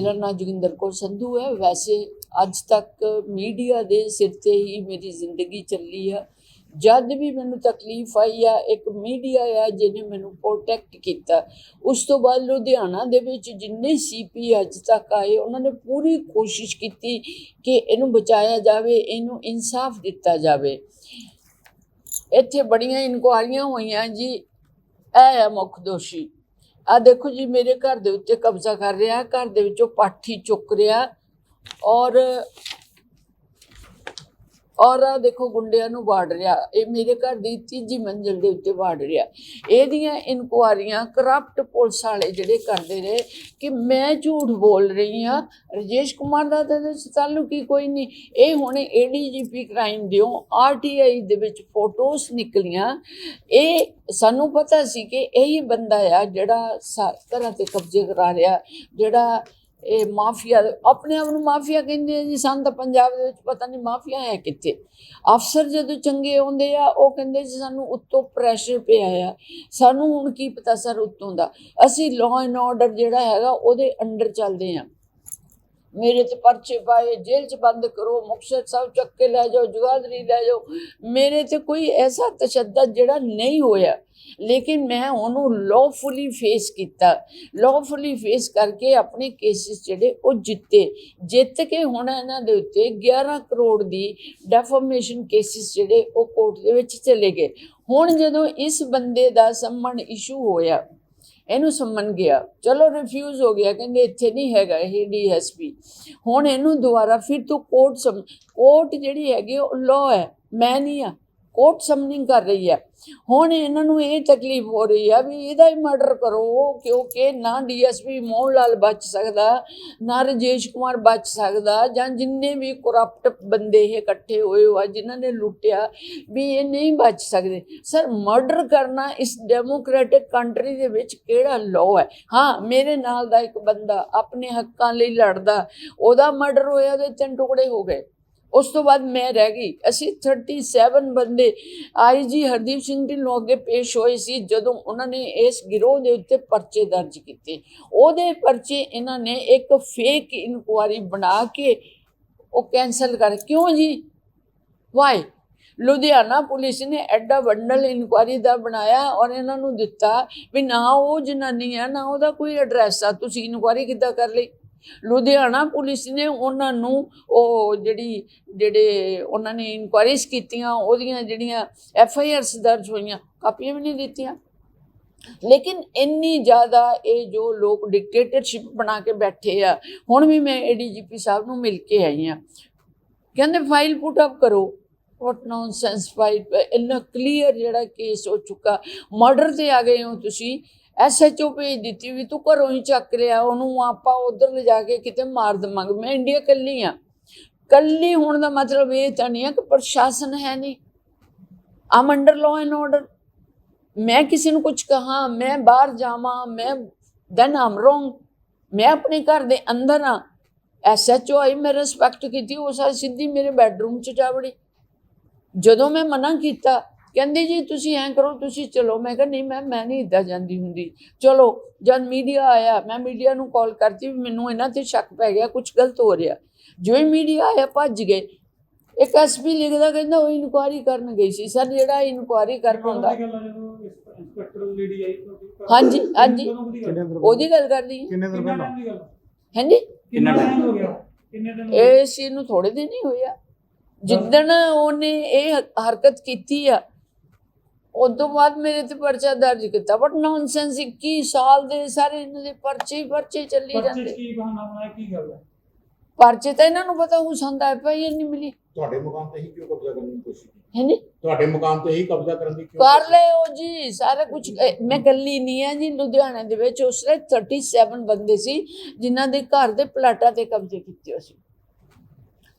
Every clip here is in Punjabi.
ਮੇਰਾ ਨਾਮ ਜੋਗਿੰਦਰ ਕੌਰ ਸੰਧੂ ਹੈ। ਵੈਸੇ ਅੱਜ ਤੱਕ ਮੀਡੀਆ ਦੇ ਸਿਰ ਤੇ ਹੀ ਮੇਰੀ ਜ਼ਿੰਦਗੀ ਚੱਲੀ ਆ। ਜਦ ਵੀ ਮੈਨੂੰ ਤਕਲੀਫ ਆਈ ਆ, ਇੱਕ ਮੀਡੀਆ ਆ ਜਿਹਨੇ ਮੈਨੂੰ ਪ੍ਰੋਟੈਕਟ ਕੀਤਾ। ਉਸ ਤੋਂ ਬਾਅਦ ਲੁਧਿਆਣਾ ਦੇ ਵਿੱਚ ਜਿੰਨੇ ਸੀਪੀ ਅੱਜ ਤੱਕ ਆਏ, ਉਹਨਾਂ ਨੇ ਪੂਰੀ ਕੋਸ਼ਿਸ਼ ਕੀਤੀ ਕਿ ਇਹਨੂੰ ਬਚਾਇਆ ਜਾਵੇ, ਇਹਨੂੰ ਇਨਸਾਫ ਦਿੱਤਾ ਜਾਵੇ। ਇੱਥੇ ਬੜੀਆਂ ਇਨਕੁਆਰੀਆਂ ਹੋਈਆਂ ਜੀ। ਇਹ ਹੈ ਮੁੱਖ ਦੋਸ਼ੀ। ਆ ਦੇਖੋ ਜੀ, ਮੇਰੇ ਘਰ ਦੇ ਉੱਤੇ ਕਬਜ਼ਾ ਕਰ ਰਿਹਾ, ਘਰ ਦੇ ਵਿੱਚੋਂ ਪਾਠੀ ਚੁੱਕ ਰਿਹਾ ਔਰ ਔਰ ਆਹ ਦੇਖੋ ਗੁੰਡਿਆਂ ਨੂੰ ਵਾੜ ਰਿਹਾ, ਇਹ ਮੇਰੇ ਘਰ ਦੀ ਤੀਜੀ ਮੰਜ਼ਿਲ ਦੇ ਉੱਤੇ ਵਾੜ ਰਿਹਾ। ਇਹਦੀਆਂ ਇਨਕੁਆਰੀਆਂ ਕਰਪਟ ਪੁਲਿਸ ਵਾਲੇ ਜਿਹੜੇ ਕਰਦੇ ਰਹੇ ਕਿ ਮੈਂ ਝੂਠ ਬੋਲ ਰਹੀ ਹਾਂ, ਰਜੇਸ਼ ਕੁਮਾਰ ਦਾ ਤਾਂ ਇਹਦੇ 'ਚ ਤਾਲੁਕ ਕੋਈ ਨਹੀਂ। ਇਹ ਹੁਣੇ ਏਡੀਜੀਪੀ ਕ੍ਰਾਈਮ ਦਿਓ ਆਰਟੀਆਈ ਦੇ ਵਿੱਚ ਫੋਟੋਸ ਨਿਕਲੀਆਂ। ਇਹ ਸਾਨੂੰ ਪਤਾ ਸੀ ਕਿ ਇਹੀ ਬੰਦਾ ਆ ਜਿਹੜਾ ਸਾ- ਘਰਾਂ ਤੇ ਕਬਜ਼ੇ ਕਰਾ ਰਿਹਾ, ਜਿਹੜਾ ਇਹ ਮਾਫੀਆ, ਆਪਣੇ ਆਪ ਨੂੰ ਮਾਫੀਆ ਕਹਿੰਦੇ ਜੀ, ਸਾਨੂੰ ਤਾਂ ਪੰਜਾਬ ਦੇ ਵਿੱਚ ਪਤਾ ਨਹੀਂ ਮਾਫੀਆ ਹੈ ਕਿੱਥੇ। ਅਫਸਰ ਜਦੋਂ ਚੰਗੇ ਆਉਂਦੇ ਆ, ਉਹ ਕਹਿੰਦੇ ਜੀ, ਸਾਨੂੰ ਉੱਤੋਂ ਪ੍ਰੈਸ਼ਰ ਪਿਆ ਆ। ਸਾਨੂੰ ਹੁਣ ਕੀ ਪਤਾ ਸਰ ਉੱਤੋਂ ਦਾ। ਅਸੀਂ ਲਾਅ ਐਂਡ ਆਰਡਰ ਜਿਹੜਾ ਹੈਗਾ, ਉਹਦੇ ਅੰਡਰ ਚੱਲਦੇ ਆ। ਮੇਰੇ ਤੇ ਪਰਚੇ ਪਾਏ, ਜੇਲ੍ਹ 'ਚ ਬੰਦ ਕਰੋ, ਮੁਕਤਸਰ ਸਾਹਿਬ ਚੱਕ ਕੇ ਲੈ ਜਾਓ ਜਗਾਦਰੀ ਲੈ ਜਾਓ। ਮੇਰੇ ਤੇ ਕੋਈ ਐਸਾ ਤਸ਼ੱਦਦ ਜਿਹੜਾ ਨਹੀਂ ਹੋਇਆ। ਲੇਕਿਨ ਮੈਂ ਉਹਨੂੰ ਲawfully ਫੇਸ ਕੀਤਾ। ਲawfully ਫੇਸ ਕਰਕੇ ਆਪਣੇ ਕੇਸਿਸ ਜਿਹੜੇ ਉਹ ਜਿੱਤੇ। ਜਿੱਤ ਕੇ ਹੁਣ ਇਹਨਾਂ ਦੇ ਉੱਤੇ 11 ਕਰੋੜ ਦੀ ਡੈਫਰਮੇਸ਼ਨ ਕੇਸਿਸ ਜਿਹੜੇ ਉਹ ਕੋਰਟ ਦੇ ਵਿੱਚ ਚਲੇ ਗਏ। ਹੁਣ ਜਦੋਂ ਇਸ ਬੰਦੇ ਦਾ ਸੰਮਣ ਇਸ਼ੂ ਹੋਇਆ ਇਹਨੂੰ ਸੰਮਨ ਗਿਆ। ਚਲੋ ਰਿਫਿਊਜ਼ ਹੋ ਗਿਆ, ਕਹਿੰਦੇ ਇੱਥੇ ਨਹੀਂ ਹੈਗਾ ਇਹ ਡੀਐਸਪੀ ਹੁਣ ਇਹਨੂੰ ਦੁਬਾਰਾ ਫਿਰ ਤੋਂ ਕੋਰਟ ਸਮ ਕੋਰਟ ਜਿਹੜੀ ਹੈਗੀ ਉਹ ਲਾਅ ਹੈ, ਮੈਂ ਨਹੀਂ ਆ। ਕੋਰਟ ਸਮਨਿੰਗ ਕਰ ਰਹੀ ਹੈ। ਹੁਣ ਇਹਨਾਂ ਨੂੰ ਇਹ ਤਕਲੀਫ ਹੋ ਰਹੀ ਆ ਵੀ ਇਹਦਾ ਹੀ ਮਰਡਰ ਕਰੋ, ਕਿਉਂਕਿ ਨਾ ਡੀਐਸਪੀ ਮੋਹਨ ਲਾਲ ਬਚ ਸਕਦਾ, ਨਾ ਰਜੇਸ਼ ਕੁਮਾਰ ਬਚ ਸਕਦਾ, ਜਾਂ ਜਿੰਨੇ ਵੀ ਕਰਪਟ ਬੰਦੇ ਇਹ ਇਕੱਠੇ ਹੋਏ ਹੋ ਆ, ਜਿਨ੍ਹਾਂ ਨੇ ਲੁੱਟਿਆ ਵੀ ਇਹ ਨਹੀਂ ਬਚ ਸਕਦੇ। ਸਰ ਮਰਡਰ ਕਰਨਾ ਇਸ ਡੈਮੋਕ੍ਰੈਟਿਕ ਕੰਟਰੀ ਦੇ ਵਿੱਚ ਕਿਹੜਾ ਲਾਅ ਹੈ? ਹਾਂ, ਮੇਰੇ ਨਾਲ ਦਾ ਇੱਕ ਬੰਦਾ ਆਪਣੇ ਹੱਕਾਂ ਲਈ ਲੜਦਾ, ਉਹਦਾ ਮਰਡਰ ਹੋਇਆ ਤੇ ਤਿੰਨ ਟੁਕੜੇ ਹੋ ਗਏ। ਉਸ ਤੋਂ ਬਾਅਦ ਮੈਂ ਰਹਿ ਗਈ। ਅਸੀਂ 37 ਬੰਦੇ ਆਈਜੀ ਹਰਦੀਪ ਸਿੰਘ ਢਿੱਲੋਂ ਅੱਗੇ ਪੇਸ਼ ਹੋਏ ਸੀ, ਜਦੋਂ ਉਹਨਾਂ ਨੇ ਇਸ ਗਿਰੋਹ ਦੇ ਉੱਤੇ ਪਰਚੇ ਦਰਜ ਕੀਤੇ। ਉਹਦੇ ਪਰਚੇ ਇਹਨਾਂ ਨੇ ਇੱਕ ਫੇਕ ਇਨਕੁਆਰੀ ਬਣਾ ਕੇ ਉਹ ਕੈਨਸਲ ਕਰ, ਕਿਉਂ ਜੀ? ਵਾਈ ਲੁਧਿਆਣਾ ਪੁਲਿਸ ਨੇ ਐਡਾ ਵੰਡਲ ਇਨਕੁਆਰੀ ਦਾ ਬਣਾਇਆ ਔਰ ਇਹਨਾਂ ਨੂੰ ਦਿੱਤਾ ਵੀ ਨਾ ਉਹ ਜਨਾਨੀ ਆ, ਨਾ ਉਹਦਾ ਕੋਈ ਐਡਰੈਸ ਆ, ਤੁਸੀਂ ਇਨਕੁਆਰੀ ਕਿੱਦਾਂ ਕਰ ਲਈ? ਲੁਧਿਆਣਾ ਪੁਲਿਸ ਨੇ ਉਹਨਾਂ ਨੂੰ ਉਹ ਜਿਹੜੀ, ਜਿਹੜੇ ਉਹਨਾਂ ਨੇ ਇਨਕੁਆਇਰੀਜ਼ ਕੀਤੀਆਂ, ਉਹਦੀਆਂ ਜਿਹੜੀਆਂ ਐਫ ਆਈ ਆਰਸ ਦਰਜ ਹੋਈਆਂ, ਕਾਪੀਆਂ ਵੀ ਨਹੀਂ ਦਿੱਤੀਆਂ। ਲੇਕਿਨ ਇੰਨੀ ਜ਼ਿਆਦਾ ਇਹ ਜੋ ਲੋਕ ਡਿਕਟੇਟਰਸ਼ਿਪ ਬਣਾ ਕੇ ਬੈਠੇ ਆ, ਹੁਣ ਵੀ ਮੈਂ ਏਡੀਜੀਪੀ ਸਾਹਿਬ ਨੂੰ ਮਿਲ ਕੇ ਆਈ ਆ ਕਹਿੰਦੇ ਫਾਈਲ ਪੁੱਟ ਅਪ ਕਰੋ। ਵਾਟ ਨੌਨਸੈਂਸ ਫਾਈਲ ਇੰਨਾ ਕਲੀਅਰ ਜਿਹੜਾ ਕੇਸ ਹੋ ਚੁੱਕਾ। ਮਰਡਰ ਤੇ ਆ ਗਏ ਹੋ ਤੁਸੀਂ। ਐਸਐਚਓ ਭੇਜ ਦਿੱਤੀ ਵੀ ਤੂੰ ਘਰੋਂ ਹੀ ਚੱਕ ਲਿਆ, ਉਹਨੂੰ ਆਪਾਂ ਉਧਰ ਲਿਜਾ ਕੇ ਕਿਤੇ ਮਾਰ ਦਵਾਂਗੇ। ਮੈਂ ਇੰਡੀਆ ਕੱਲੀ ਆ। ਕੱਲੀ ਹੋਣ ਦਾ ਮਤਲਬ ਇਹ ਤਾਂ ਨਹੀਂ ਹੈ ਕਿ ਪ੍ਰਸ਼ਾਸਨ ਹੈ ਨਹੀਂ। ਆਮ ਅੰਡਰ ਲਾਅ ਐਂਡ ਆਰਡਰ ਮੈਂ ਕਿਸੇ ਨੂੰ ਕੁਝ ਕਹਾ, ਮੈਂ ਬਾਹਰ ਜਾਵਾਂ, ਮੈਂ ਦੈਨ ਆਮ ਰੋਂਗ ਮੈਂ ਆਪਣੇ ਘਰ ਦੇ ਅੰਦਰ ਆ। ਐਸਐਚਓ ਆਈ ਮੈਂ ਰਿਸਪੈਕਟ ਕੀਤੀ, ਉਹ ਸਾ ਸਿੱਧੀ ਮੇਰੇ ਬੈੱਡਰੂਮ ਚ ਜਾ ਵੜੀ ਜਦੋਂ ਮੈਂ ਮਨਾ ਕੀਤਾ ਕਹਿੰਦੇ ਜੀ ਤੁਸੀਂ ਐਂ ਕਰੋ ਤੁਸੀਂ ਚਲੋ। ਮੈਂ ਕਿਹਾ ਨਹੀਂ ਮੈਂ ਮੈਂ ਨਹੀਂ ਇੱਦਾਂ ਜਾਂਦੀ ਹੁੰਦੀ। ਚਲੋ ਜਦ ਮੀਡੀਆ ਆਇਆ ਮੈਂ ਮੀਡੀਆ ਨੂੰ ਕਾਲ ਕਰਤੀ ਵੀ ਮੈਨੂੰ ਇਹਨਾਂ ਤੇ ਸ਼ੱਕ ਪੈ ਗਿਆ ਕੁਝ ਗਲਤ ਹੋ ਰਿਹਾ। ਜਿਵੇਂ ਮੀਡੀਆ ਆਇਆ ਭੱਜ ਗਏ। ਇੱਕ ਐਸਪੀ ਲਿਖਦਾ ਕਹਿੰਦਾ ਉਹ ਇਨਕੁਆਰੀ ਕਰਨ ਗਈ ਸੀ। ਸਰ ਜਿਹੜਾ ਇਨਕੁਆਰੀ ਕਰਨ ਹੁੰਦਾ? ਹਾਂਜੀ, ਹਾਂਜੀ। ਉਹਦੀ ਗੱਲ ਕਰਦੀ ਹਾਂ ਕਿੰਨੇ ਦਿਨ ਪਹਿਲਾਂ? ਹਾਂਜੀ। ਕਿੰਨਾ ਟਾਈਮ ਹੋ ਗਿਆ? ਕਿੰਨੇ ਦਿਨ ਹੋ ਗਏ? ਇਸ ਚੀਜ਼ ਨੂੰ ਥੋੜੇ ਦਿਨ ਹੀ ਹੋਇਆ ਜਿੱਦਣ ਉਹਨੇ ਇਹ ਹਰਕਤ ਕੀਤੀ ਆ ਉਸ ਤੋਂ ਬਾਅਦ ਮੇਰੇ ਤੇ ਪਰਚਾ ਦਰਜ ਕੀਤਾ। ਬਟ ਨੌਨਸੈਂਸ 21 ਸਾਲ ਦੇ ਸਾਰੇ ਇਹਨਾਂ ਦੇ ਪਰਚੇ ਹੀ ਪਰਚੇ ਚੱਲੀ ਜਾਂਦੇ। ਕੀ ਬਹਾਨਾ ਬਣਾਇਆ ਕੀ ਗੱਲ ਹੈ? ਪਰਚੇ ਤਾਂ ਇਹਨਾਂ ਨੂੰ ਪਤਾ ਹੋ ਸੰਦਾ ਐਫ ਆਈ ਆਰ ਨਹੀਂ ਮਿਲੀ। ਤੁਹਾਡੇ ਮਕਾਨ ਤੇ ਹੀ ਕਿਉਂ ਕਬਜ਼ਾ ਕਰਨ ਦੀ ਕੋਸ਼ਿਸ਼ ਕੀਤੀ? ਹੈਨੀ? ਤੁਹਾਡੇ ਮਕਾਨ ਤੇ ਹੀ ਕਬਜ਼ਾ ਕਰਨ ਦੀ ਕਿਉਂ ਕਰ ਲਿਓ ਜੀ ਸਾਰਾ ਕੁਝ ਮੈਂ ਕੱਲੀ ਨਹੀਂ ਆ ਜੀ ਲੁਧਿਆਣਾ ਦੇ ਵਿੱਚ ਉਸ ਵੇਲੇ 37 ਬੰਦੇ ਸੀ ਜਿਨ੍ਹਾਂ ਦੇ ਘਰ ਦੇ ਪਲਾਟਾਂ ਤੇ ਕਬਜ਼ੇ ਕੀਤੇ ਹੋਏ ਸੀ।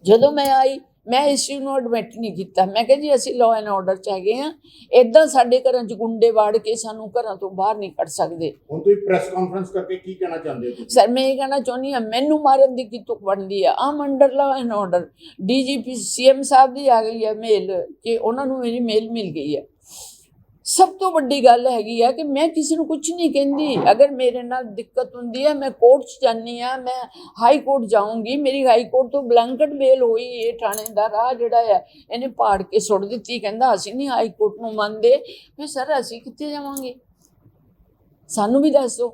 ਜਦੋਂ ਮੈਂ ਆਈ ਮੈਂ ਇਸ ਚੀਜ਼ ਨੂੰ ਐਡਮਿਟ ਨਹੀਂ ਕੀਤਾ। ਮੈਂ ਕਿਹਾ ਜੀ ਅਸੀਂ ਲਾਅ ਐਂਡ ਆਰਡਰ ਚ ਹੈਗੇ ਆ ਇਦਾਂ ਸਾਡੇ ਘਰਾਂ ਚ ਗੁੰਡੇ ਵਾੜ ਕੇ ਸਾਨੂੰ ਘਰਾਂ ਤੋਂ ਬਾਹਰ ਨਹੀਂ ਕੱਢ ਸਕਦੇ। ਹੁਣ ਤੁਸੀਂ ਪ੍ਰੈਸ ਕਾਨਫਰੰਸ ਕਰਕੇ ਕੀ ਕਹਿਣਾ ਚਾਹੁੰਦੇ ਹੋ ਸਰ ਮੈਂ ਇਹ ਕਹਿਣਾ ਚਾਹੁੰਦੀ ਹਾਂ ਮੈਨੂੰ ਮਾਰਨ ਦੀ ਕੀ ਤੁਕ ਬਣਦੀ ਆ? ਆਮ under law and order DGP CM ਸਾਹਿਬ ਦੀ ਆ ਗਈ ਹੈ ਮੇਲ ਕਿ ਉਹਨਾਂ ਨੂੰ ਮੇਰੀ ਮੇਲ ਮਿਲ ਗਈ ਹੈ ਸਭ ਤੋਂ ਵੱਡੀ ਗੱਲ ਹੈਗੀ ਆ ਕਿ ਮੈਂ ਕਿਸੇ ਨੂੰ ਕੁਝ ਨਹੀਂ ਕਹਿੰਦੀ। ਅਗਰ ਮੇਰੇ ਨਾਲ ਦਿੱਕਤ ਹੁੰਦੀ ਹੈ ਮੈਂ ਕੋਰਟ 'ਚ ਜਾਂਦੀ ਆ, ਮੈਂ ਹਾਈ ਕੋਰਟ ਜਾਊਂਗੀ, ਮੇਰੀ ਹਾਈ ਕੋਰਟ ਤੋਂ ਬਲੈਂਕਟ ਬੇਲ ਹੋਈ ਇਹ ਥਾਣੇਦਾਰ ਆ ਜਿਹੜਾ ਹੈ ਇਹਨੇ ਪਾੜ ਕੇ ਸੁੱਟ ਦਿੱਤੀ, ਕਹਿੰਦਾ ਅਸੀਂ ਨਹੀਂ ਹਾਈ ਕੋਰਟ ਨੂੰ ਮੰਨਦੇ। ਫਿਰ ਸਰ, ਅਸੀਂ ਕਿੱਥੇ ਜਾਵਾਂਗੇ? ਸਾਨੂੰ ਵੀ ਦੱਸ ਦਿਓ।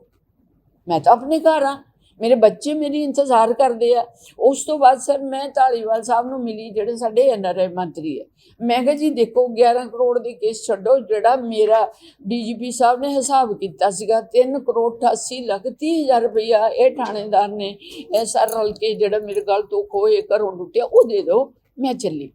ਮੈਂ ਤਾਂ ਆਪਣੇ ਘਰ ਆ। ਮੇਰੇ ਬੱਚੇ ਮੇਰੀ ਇੰਤਜ਼ਾਰ ਕਰਦੇ ਆ। ਉਸ ਤੋਂ ਬਾਅਦ ਸਰ ਮੈਂ ਧਾਲੀਵਾਲ ਸਾਹਿਬ ਨੂੰ ਮਿਲੀ, ਜਿਹੜੇ ਸਾਡੇ ਐਨਆਰਆਈ ਮੰਤਰੀ ਹੈ ਮੈਂ ਕਿਹਾ ਜੀ ਦੇਖੋ 11 ਕਰੋੜ ਦੇ ਕੇਸ ਛੱਡੋ, ਜਿਹੜਾ ਮੇਰਾ ਡੀਜੀਪੀ ਸਾਹਿਬ ਨੇ ਹਿਸਾਬ ਕੀਤਾ ਸੀਗਾ 3 ਕਰੋੜ 88 ਲੱਖ 30 ਹਜ਼ਾਰ ਰੁਪਇਆ ਇਹ ਥਾਣੇਦਾਰ ਨੇ, ਇਹ ਸਰ ਰਲ ਕੇ ਜਿਹੜਾ ਮੇਰੇ ਗੱਲ ਤੋਂ ਖੋਏ ਘਰੋਂ ਲੁੱਟਿਆ, ਉਹ ਦੇ ਦਿਓ, ਮੈਂ ਚੱਲੀ।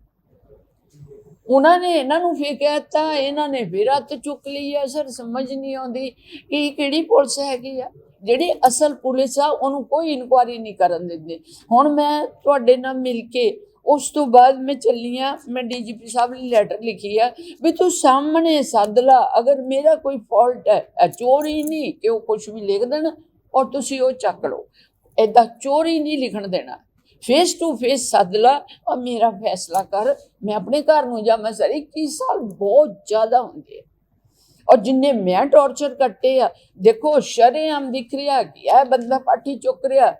ਉਹਨਾਂ ਨੇ ਇਹਨਾਂ ਨੂੰ ਫੇਰ ਕਹਿਤਾ ਇਹਨਾਂ ਨੇ ਫਿਰ ਹੱਥ ਚੁੱਕ ਲਈ ਆ, ਸਰ ਸਮਝ ਨਹੀਂ ਆਉਂਦੀ ਕਿ ਕਿਹੜੀ ਪੁਲਿਸ ਹੈਗੀ ਆ। ਜਿਹੜੀ ਅਸਲ ਪੁਲਿਸ ਆ, ਉਹਨੂੰ ਕੋਈ ਇਨਕੁਆਰੀ ਨਹੀਂ ਕਰਨ ਦਿੰਦੇ। ਹੁਣ ਮੈਂ ਤੁਹਾਡੇ ਨਾਲ ਮਿਲ ਕੇ ਉਸ ਤੋਂ ਬਾਅਦ ਮੈਂ ਚੱਲੀ ਆ, ਮੈਂ ਡੀਜੀਪੀ ਸਾਹਿਬ ਨੂੰ ਲੈਟਰ ਲਿਖੀ ਆ ਵੀ ਤੂੰ ਸਾਹਮਣੇ ਸੱਦ ਲਾ, ਅਗਰ ਮੇਰਾ ਕੋਈ ਫਾਲਟ ਹੈ, ਇਹ ਚੋਰੀ ਨਹੀਂ ਕਿ ਉਹ ਕੁਝ ਵੀ ਲਿਖ ਦੇਣ, ਔਰ ਤੁਸੀਂ ਉਹ ਚੱਕ ਲਓ। ਏਦਾਂ ਚੋਰੀ ਨਹੀਂ ਲਿਖਣ ਦੇਣਾ। ਫੇਸ ਟੂ ਫੇਸ ਸੱਦ ਲਾ, ਔਰ ਮੇਰਾ ਫੈਸਲਾ ਕਰ, ਮੈਂ ਆਪਣੇ ਘਰ ਨੂੰ ਜਾਵਾਂ, ਸਰ 21 ਸਾਲ ਬਹੁਤ ਜ਼ਿਆਦਾ ਹੁੰਦੇ ਆ ਔਰ ਜਿੰਨੇ ਮੈਂ ਟੌਰਚਰ ਕੱਟੇ ਆ, ਦੇਖੋ ਸ਼ਰੇਆਮ ਦਿਖ ਰਿਹਾ ਕਿ ਇਹ ਬੰਦਾ ਪਾਠੀ ਚੁੱਕ ਰਿਹਾ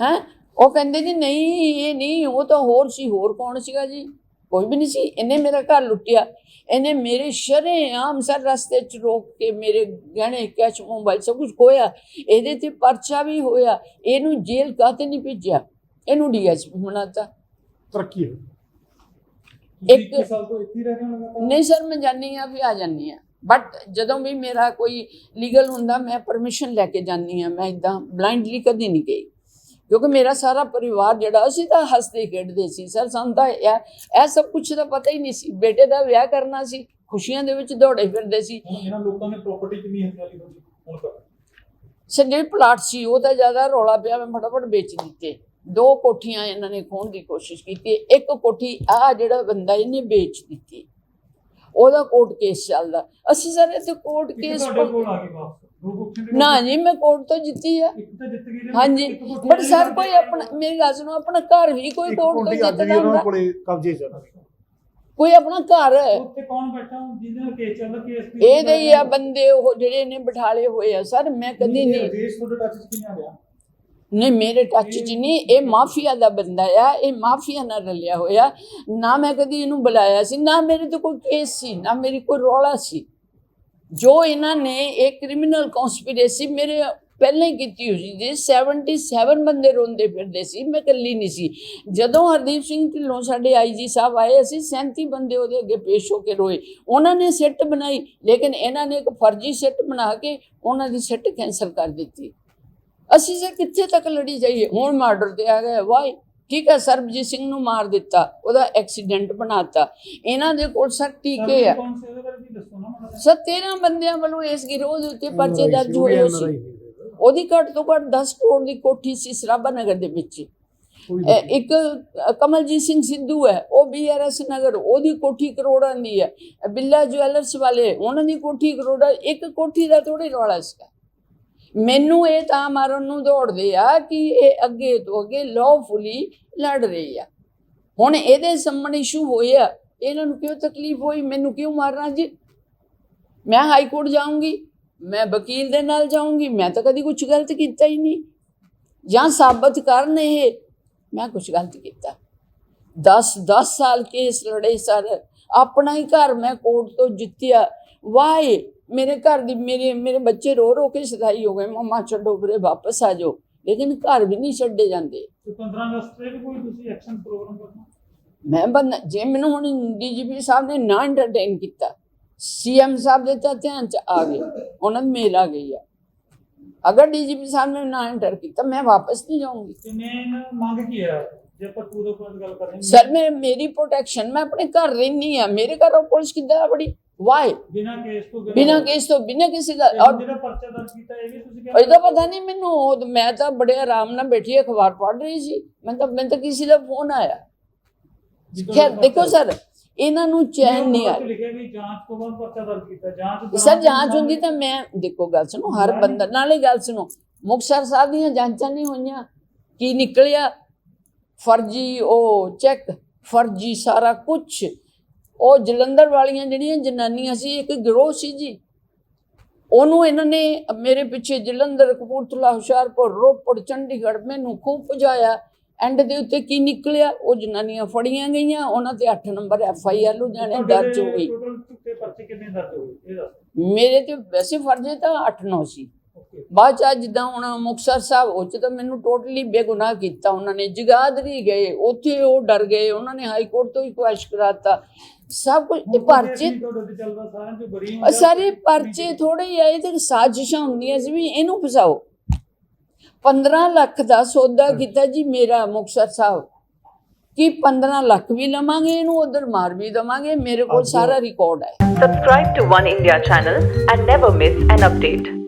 ਹੈ। ਉਹ ਕਹਿੰਦੇ ਜੀ, ਨਹੀਂ, ਇਹ ਨਹੀਂ, ਉਹ ਤਾਂ ਹੋਰ ਸੀ, ਹੋਰ ਕੌਣ ਸੀਗਾ ਜੀ? ਕੋਈ ਵੀ ਨਹੀਂ ਸੀ। ਇਹਨੇ ਮੇਰਾ ਘਰ ਲੁੱਟਿਆ। ਇਹਨੇ ਮੇਰੇ ਸ਼ਰੇਆਮ ਸਰ ਰਸਤੇ 'ਚ ਰੋਕ ਕੇ ਮੇਰੇ ਗਹਿਣੇ, ਕੈਸ਼, ਮੋਬਾਈਲ ਸਭ ਕੁਝ ਖੋਇਆ ਇਹਦੇ ਤੇ ਪਰਚਾ ਵੀ ਹੋਇਆ। ਇਹਨੂੰ ਜੇਲ੍ਹ ਕਾਤੇ ਨਹੀਂ ਭੇਜਿਆ? ਇਹਨੂੰ ਡੀਐਸਪੀ ਬਣਾਤਾ ਤਰੱਕੀ ਹੈ ਤੁਸੀਂ ਇੱਕ- 21 ਸਾਲ ਤੋਂ ਇੱਥੇ ਹੀ ਰਹਿ ਰਹੇ ਹੋ ਲਗਾਤਾਰ? ਨਹੀਂ ਸਰ ਮੈਂ ਜਾਨੀ ਆ ਵੀ ਆ ਜਾਨੀ ਆ ਬਟ ਜਦੋਂ ਵੀ ਮੇਰਾ ਕੋਈ ਲੀਗਲ ਹੁੰਦਾ ਮੈਂ ਪਰਮਿਸ਼ਨ ਲੈ ਕੇ ਜਾਨੀ ਆ ਮੈਂ ਇਦਾਂ ਬਲਾਈਂਡਲੀ ਕਦੀ ਨਹੀਂ ਗਈ। ਕਿਉਂਕਿ ਮੇਰਾ ਸਾਰਾ ਪਰਿਵਾਰ ਜਿਹੜਾ ਅਸੀਂ ਤਾਂ ਹੱਸਦੇ ਖੇਡਦੇ ਸੀ। ਸਰ ਸਾਨੂੰ ਤਾਂ ਇਹ ਇਹ ਸਭ ਕੁਝ ਦਾ ਪਤਾ ਹੀ ਨਹੀਂ ਸੀ। ਬੇਟੇ ਦਾ ਵਿਆਹ ਕਰਨਾ ਸੀ ਖੁਸ਼ੀਆਂ ਦੇ ਵਿੱਚ ਦੌੜੇ ਫਿਰਦੇ ਸੀ। ਹੁਣ ਇਹਨਾਂ ਲੋਕਾਂ ਨੇ ਪ੍ਰਾਪਰਟੀ ਕਿੰਨੀ ਹਥਿਆਰੀ ਹੋਈ? ਹੁਣ ਤੱਕ? ਸਰ ਜਿਹੜੇ ਪਲਾਟ ਸੀ ਉਹ ਤਾਂ ਜ਼ਿਆਦਾ ਰੌਲਾ ਪਿਆ ਮੈਂ ਫਟਾਫਟ ਵੇਚ ਦਿੱਤੇ। ਦੋ ਕੋਠੀਆਂ ਇਹਨਾਂ ਨੇ ਖੋਣ ਦੀ ਕੋਸ਼ਿਸ਼ ਕੀਤੀ। ਇੱਕ ਕੋਠੀ ਆ ਜਿਹੜਾ ਬੰਦਾ ਇਹਨੇ ਵੇਚ ਦਿੱਤੀ। ਉਹਦਾ ਕੋਰਟ ਕੇਸ ਚੱਲਦਾ। ਅਸੀਂ ਸਰ ਇੱਥੇ ਕੋਰਟ ਕੇਸ ਨਾ ਜੀ ਮੈਂ ਕੋਰਟ ਤੋਂ ਜਿੱਤੀ ਆ। ਤਾਂ ਤੇ ਹਾਂਜੀ ਬਟ ਸਰ ਕੋਈ। ਆਪਣਾ ਮੇਰੀ ਗੱਲ ਸੁਣੋ ਆਪਣਾ ਘਰ ਵੀ ਕੋਈ ਕੋਰਟ ਤੋਂ ਜਿੱਤਦਾ ਹੁੰਦਾ। ਕਬਜ਼ੇ 'ਚ ਕੋਈ ਆਪਣਾ ਘਰ ਉੱਥੇ ਕੌਣ ਬੈਠਾ? ਜਿਹਦੇ ਨਾਲ ਕੇਸ ਚੱਲਦਾ ਕੇਸ ਇਹਦੇ ਹੀ ਆ ਬੰਦੇ ਉਹ ਜਿਹੜੇ ਨੇ ਬਿਠਾਲੇ ਹੋਏ ਆ। ਸਰ ਮੈਂ ਕਦੀ ਨਹੀਂ ਦੇਸ਼ ਤੁਹਾਡੇ ਟੱਚ ਚ ਕਿਵੇਂ ਆ ਗਿਆ? ਨਹੀਂ ਮੇਰੇ ਟੱਚ 'ਚ ਨਹੀਂ, ਇਹ ਮਾਫੀਆ ਦਾ ਬੰਦਾ ਆ, ਇਹ ਮਾਫੀਆ ਨਾਲ ਰਲਿਆ ਹੋਇਆ। ਨਾ ਮੈਂ ਕਦੀ ਇਹਨੂੰ ਬੁਲਾਇਆ ਸੀ, ਨਾ ਮੇਰੇ ਤੋਂ ਕੋਈ ਕੇਸ ਸੀ, ਨਾ ਮੇਰੀ ਕੋਈ ਰੌਲਾ ਸੀ। ਜੋ ਇਹਨਾਂ ਨੇ ਇਹ ਕ੍ਰਿਮੀਨਲ ਕਨਸਪੀਰੇਸੀ ਮੇਰੇ ਪਹਿਲਾਂ ਹੀ ਕੀਤੀ ਹੋਈ ਸੀ, ਜੇ 77 ਬੰਦੇ ਰੋਂਦੇ ਫਿਰਦੇ ਸੀ, ਮੈਂ ਇਕੱਲੀ ਨਹੀਂ ਸੀ। ਜਦੋਂ ਹਰਦੀਪ ਸਿੰਘ ਢਿੱਲੋਂ ਸਾਡੇ ਆਈਜੀ ਸਾਹਿਬ ਆਏ, ਅਸੀਂ 37 ਬੰਦੇ ਉਹਦੇ ਅੱਗੇ ਪੇਸ਼ ਹੋ ਕੇ ਰੋਏ। ਉਹਨਾਂ ਨੇ ਸਿੱਟ ਬਣਾਈ, ਲੇਕਿਨ ਇਹਨਾਂ ਨੇ ਇੱਕ ਫਰਜ਼ੀ ਸਿੱਟ ਬਣਾ ਕੇ ਉਹਨਾਂ ਦੀ ਸਿੱਟ ਕੈਂਸਲ ਕਰ ਦਿੱਤੀ। ਅਸੀਂ ਸੇ ਕਿੱਥੇ ਤੱਕ ਲੜੀ ਜਾਈਏ? ਹੁਣ ਮਰਡਰ ਤੇ ਆ ਗਏ। ਵਾਈ ਠੀਕ ਹੈ ਸਰਬਜੀਤ ਸਿੰਘ ਨੂੰ ਮਾਰ ਦਿੱਤਾ ਉਹਦਾ ਐਕਸੀਡੈਂਟ ਬਣਾਤਾ। ਇਹਨਾਂ ਦੇ ਕੋਲ ਸਰ ਟੀਕੇ ਆ। ਸਰ 13 ਬੰਦਿਆਂ ਵੱਲੋਂ ਇਸ ਗਿਰੋਹ ਦੇ ਉੱਤੇ ਪਰਚੇ ਦਰਜ ਹੋਏ ਸੀ। ਉਹਦੀ ਘੱਟ ਤੋਂ ਘੱਟ 10 ਕਰੋੜ ਦੀ ਕੋਠੀ ਸੀ ਸਰਾਭਾ ਨਗਰ ਦੇ ਵਿੱਚ। ਇੱਕ ਕਮਲਜੀਤ ਸਿੰਘ ਸਿੱਧੂ ਹੈ। ਉਹ ਬੀਆਰਐਸ ਨਗਰ ਉਹਦੀ ਕੋਠੀ ਕਰੋੜਾਂ ਦੀ ਹੈ। ਬਿੱਲਾ ਜੁਐਲਰਸ ਵਾਲੇ ਉਹਨਾਂ ਦੀ ਕੋਠੀ ਕਰੋੜਾਂ ਇੱਕ ਕੋਠੀ ਦਾ ਥੋੜੀ ਰੌਲਾ ਸੀਗਾ। ਮੈਨੂੰ ਇਹ ਤਾਂ ਮਾਰਨ ਨੂੰ ਦੌੜਦੇ ਆ ਕਿ ਇਹ ਅੱਗੇ ਤੋਂ ਅੱਗੇ ਲawfully ਲੜ ਰਹੀ ਆ। ਹੁਣ ਇਹਦੇ ਸਾਹਮਣੇ ਇਸ਼ੂ ਹੋਇਆ ਇਹਨਾਂ ਨੂੰ ਕਿਉਂ ਤਕਲੀਫ ਹੋਈ? ਮੈਨੂੰ ਕਿਉਂ ਮਾਰਨਾ ਜੀ? ਮੈਂ ਹਾਈ ਕੋਰਟ ਜਾਊਂਗੀ, ਮੈਂ ਵਕੀਲ ਦੇ ਨਾਲ ਜਾਊਂਗੀ, ਮੈਂ ਤਾਂ ਕਦੀ ਕੁਝ ਗਲਤ ਕੀਤਾ ਹੀ ਨਹੀਂ। ਜਾਂ ਸਾਬਤ ਕਰਨ ਇਹ, ਮੈਂ ਕੁਝ ਗਲਤ ਕੀਤਾ। 10 10 ਸਾਲ ਕੇਸ ਲੜੇ ਸਰ, ਆਪਣਾ ਹੀ ਘਰ ਮੈਂ ਕੋਰਟ ਤੋਂ ਜਿੱਤਿਆ। ਵਾਏ ਮੇਰੇ ਘਰ ਦੀ ਮੇਰੇ ਮੇਰੇ ਬੱਚੇ ਰੋ ਰੋ ਕੇ ਸਦਾਈ ਹੋ ਗਏ। ਮਮਾ ਛੱਡੋ ਵੀਰੇ ਵਾਪਸ ਆ ਜਾਓ। ਲੇਕਿਨ ਘਰ ਵੀ ਨਹੀਂ ਛੱਡੇ ਜਾਂਦੇ। ਤੇ 15 ਅਗਸਤ ਤੇ ਕੋਈ ਤੁਸੀਂ ਐਕਸ਼ਨ ਪ੍ਰੋਗਰਾਮ ਕਰਨਾ? ਮੈਂ ਬੰਦਾ ਜੇ ਮੈਨੂੰ ਹੁਣ ਡੀਜੀਪੀ ਸਾਹਿਬ ਨੇ ਨਾ ਐਂਟਰਟੇਨ ਕੀਤਾ ਸੀਐਮ ਸਾਹਿਬ ਦੇ ਤਾਂ ਧਿਆਨ ਚ ਆ ਗਏ ਉਹਨਾਂ ਦੀ ਮੇਲ ਆ ਗਈ ਆ। ਅਗਰ ਡੀਜੀਪੀ ਸਾਹਿਬ ਨੇ ਨਾ ਐਂਟਰ ਕੀਤਾ ਮੈਂ ਵਾਪਸ ਨਹੀਂ ਜਾਊਂਗੀ। ਤੇ ਮੇਨ ਮੰਗ ਕੀ ਹੈ ਜੇ ਆਪਾਂ ਟੂ ਦਾ ਗੱਲ ਕਰ ਰਹੇ ਸਰ ਮੈਂ ਮੇਰੀ ਪ੍ਰੋਟੈਕਸ਼ਨ ਮੈਂ ਆਪਣੇ ਘਰ ਰਹਿਣੀ ਆ ਮੇਰੇ ਘਰੋਂ ਪੁਲਿਸ ਕਿੱਦਾਂ ਆ ਬੜੀ? ਵਾਈ ਬਿਨਾਂ ਕੇਸ ਤੋਂ ਬਿਨਾਂ ਕੇਸ ਤੋਂ ਬਿਨਾਂ ਕਿਸੇ ਦਾ ਔਰ ਜਿਹੜਾ ਪਰਚਾ ਦਰਜ ਕੀਤਾ ਇਹ ਵੀ ਤੁਸੀਂ ਇਹਦਾ ਪਤਾ ਨਹੀਂ ਮੈਨੂੰ ਮੈਂ ਤਾਂ ਬੜੇ ਆਰਾਮ ਨਾਲ ਬੈਠੀ ਅਖਬਾਰ ਪੜ੍ਹ ਰਹੀ ਸੀ। ਮੈਂ ਤਾਂ ਮੈਨੂੰ ਤਾਂ ਕਿਸੇ ਦਾ ਫੋਨ ਆਇਆ। ਖੈਰ ਦੇਖੋ ਸਰ ਇਹਨਾਂ ਨੂੰ ਚੈਨ ਨਹੀਂ ਆ ਲਿਖਿਆ ਵੀ ਜਾਂਚ ਤੋਂ ਬਾਅਦ ਪਰਚਾ ਦਰਜ ਕੀਤਾ ਜਾਂਚ ਦੌਰਾਨ ਸਰ ਜਾਂਚ ਹੁੰਦੀ ਤਾਂ ਮੈਂ ਦੇਖੋ ਗੱਲ ਸੁਣੋ ਹਰ ਬੰਦਾ ਨਾਲੇ ਗੱਲ ਸੁਣੋ ਮੁਕਤਸਰ ਸਾਹਿਬ ਦੀਆਂ ਜਾਂਚਾਂ ਨਹੀਂ ਹੋਈਆਂ। ਕੀ ਨਿਕਲਿਆ? ਫਰਜੀ ਉਹ ਚੈੱਕ ਫਰਜੀ ਸਾਰਾ ਕੁਝ ਉਹ ਜਲੰਧਰ ਵਾਲੀਆਂ ਜਿਹੜੀਆਂ ਜਨਾਨੀਆਂ ਸੀ ਇੱਕ ਗਿਰੋਹ ਸੀ ਜੀ। ਉਹਨੂੰ ਇਹਨਾਂ ਨੇ ਮੇਰੇ ਪਿੱਛੇ ਜਲੰਧਰ ਕਪੂਰਥਲਾ ਹੁਸ਼ਿਆਰਪੁਰ ਰੋਪੜ ਚੰਡੀਗੜ੍ਹ ਮੈਨੂੰ ਖੂਬ ਭਜਾਇਆ। ਐਂਡ ਦੇ ਉੱਤੇ ਕੀ ਨਿਕਲਿਆ? ਉਹ ਜਨਾਨੀਆਂ ਫੜੀਆਂ ਗਈਆਂ। ਉਹਨਾਂ ਤੇ 8 ਨੰਬਰ ਐਫ ਆਈ ਆਰ ਲੁਧਿਆਣੇ ਦਰਜ ਹੋ ਗਈ। ਮੇਰੇ ਤੇ ਵੈਸੇ ਫਰਜ਼ੇ ਤਾਂ 8-9 ਸੀ। ਬਾਅਦ ਚ ਜਿੱਦਾਂ ਹੁਣ ਮੁਕਤਸਰ ਸਾਹਿਬ ਉਹ 'ਚ ਤਾਂ ਮੈਨੂੰ ਟੋਟਲੀ ਬੇਗੁਨਾਹ ਕੀਤਾ। ਉਹਨਾਂ ਨੇ ਜਗਾਦਰੀ ਗਏ। ਉੱਥੇ ਉਹ ਡਰ ਗਏ। ਉਹਨਾਂ ਨੇ ਹਾਈ ਕੋਰਟ ਤੋਂ ਹੀ ਕੁਐਸ਼ ਕਰਾਤਾ। ਸਭ ਕੁਝ ਇਹ ਪਰਚੇ ਸਾਰੇ ਪਰਚੇ ਥੋੜੇ ਹੀ ਆਏ ਤੇ ਸਾਜ਼ਿਸ਼ਾਂ ਹੁੰਦੀਆਂ ਸੀ ਵੀ ਇਹਨੂੰ ਫਸਾਓ। 15 ਲੱਖ ਦਾ ਸੌਦਾ ਕੀਤਾ ਜੀ ਮੇਰਾ ਮੁਕਤਸਰ ਸਾਹਿਬ। ਕਿ 15 ਲੱਖ ਵੀ ਲਵਾਂਗੇ ਇਹਨੂੰ ਉਧਰ ਮਾਰ ਵੀ ਦਵਾਂਗੇ ਮੇਰੇ ਕੋਲ ਸਾਰਾ ਰਿਕਾਰਡ ਹੈ। Subscribe to One India channel and never miss an update.